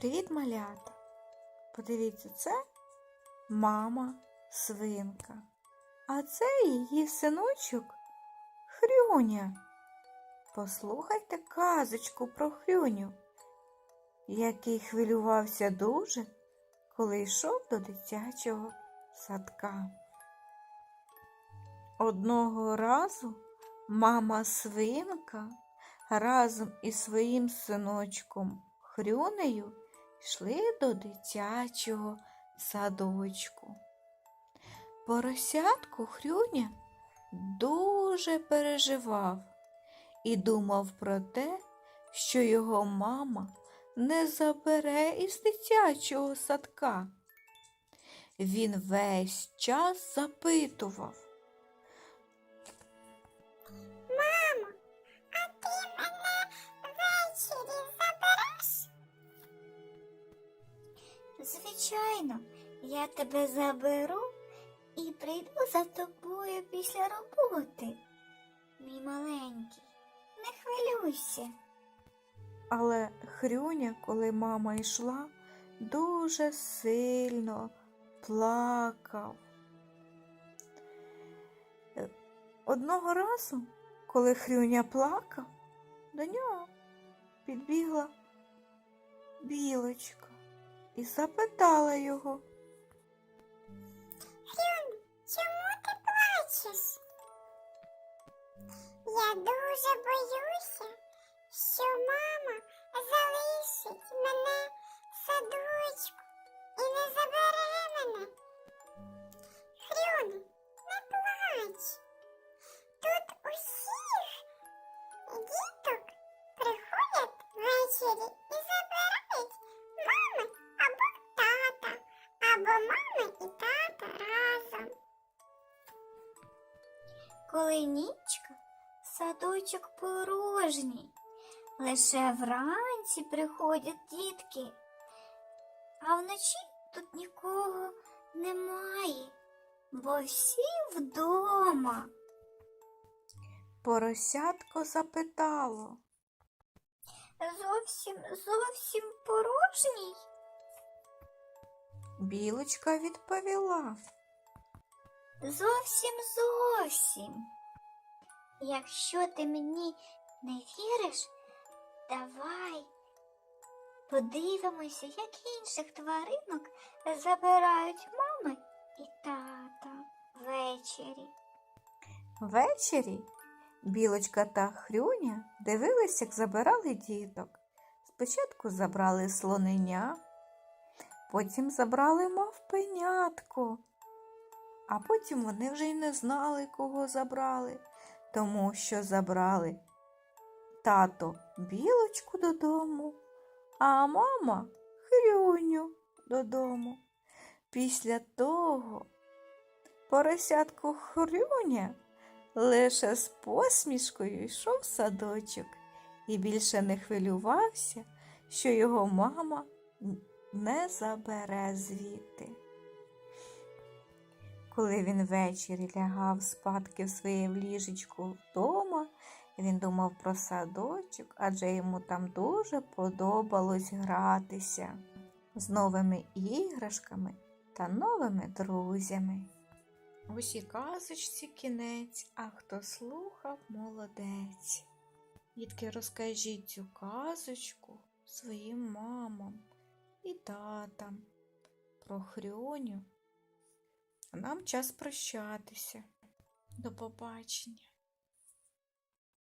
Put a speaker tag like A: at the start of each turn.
A: Привіт, малята! Подивіться, це мама свинка, а це її синочок Хрюня. Послухайте казочку про Хрюню, який хвилювався дуже, коли йшов до дитячого садка. Одного разу мама свинка разом із своїм синочком Хрюнею йшли до дитячого садочку. Поросятко Хрюня дуже переживав і думав про те, що його мама не забере із дитячого садка. Він весь час запитував.
B: Звичайно, я тебе заберу і прийду за тобою після роботи. Мій маленький, не хвилюйся.
A: Але Хрюня, коли мама йшла, дуже сильно плакав. Одного разу, коли Хрюня плакав, до нього підбігла білочка і запитала його.
B: Хрюн, чому ти плачеш? Я дуже боюся, що мама залишить мене в садочку і не забере мене. Хрюн, не плач. Тут усіх діток приходять ввечері і забирають мами мами і тата разом. Коли нічка, садочок порожній. Лише вранці приходять дітки, а вночі тут нікого немає, бо всі вдома.
A: Поросятко запитало.
B: Зовсім зовсім порожній.
A: Білочка відповіла.
B: Зовсім зовсім. Якщо ти мені не віриш, давай подивимося, як інших тваринок забирають мами і тата ввечері.
A: Ввечері білочка та хрюня дивились, як забирали діток. Спочатку забрали слоненя, потім забрали мавпенятко, а потім вони вже й не знали, кого забрали, тому що забрали тато білочку додому, а мама хрюню додому. Після того поросятко хрюня лише з посмішкою йшов в садочок і більше не хвилювався, що його мама не забере звідти. Коли він ввечері лягав спадки в своє ліжечко вдома, він думав про садочок, адже йому там дуже подобалось гратися з новими іграшками та новими друзями. Ось і казочці кінець, а хто слухав, молодець. Дітки, розкажіть цю казочку своїм мамам і татам про хрюню. А нам час прощатися. До побачення.